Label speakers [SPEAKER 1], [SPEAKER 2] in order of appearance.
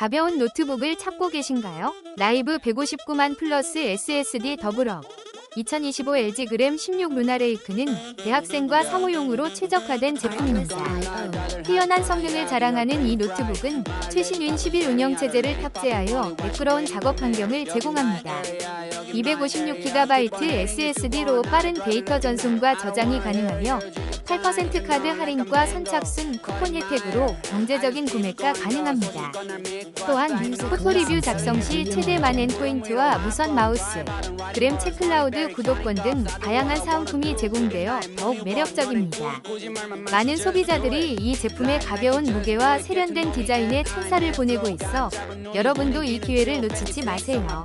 [SPEAKER 1] 가벼운 노트북을 찾고 계신가요? 라이브 159만 플러스 SSD 더블업 2025 LG 그램 16 루나레이크는 대학생과 사무용으로 최적화된 제품입니다. 뛰어난 성능을 자랑하는 이 노트북은 최신 윈11 운영체제를 탑재하여 매끄러운 작업 환경을 제공합니다. 256GB SSD로 빠른 데이터 전송과 저장이 가능하며 8% 카드 할인과 선착순 쿠폰 혜택으로 경제적인 구매가 가능합니다. 또한 포토 리뷰 작성 시 최대 만엔 포인트와 무선 마우스, 그램 체크라우드 구독권 등 다양한 사은품이 제공되어 더욱 매력적입니다. 많은 소비자들이 이 제품의 가벼운 무게와 세련된 디자인에 찬사를 보내고 있어 여러분도 이 기회를 놓치지 마세요.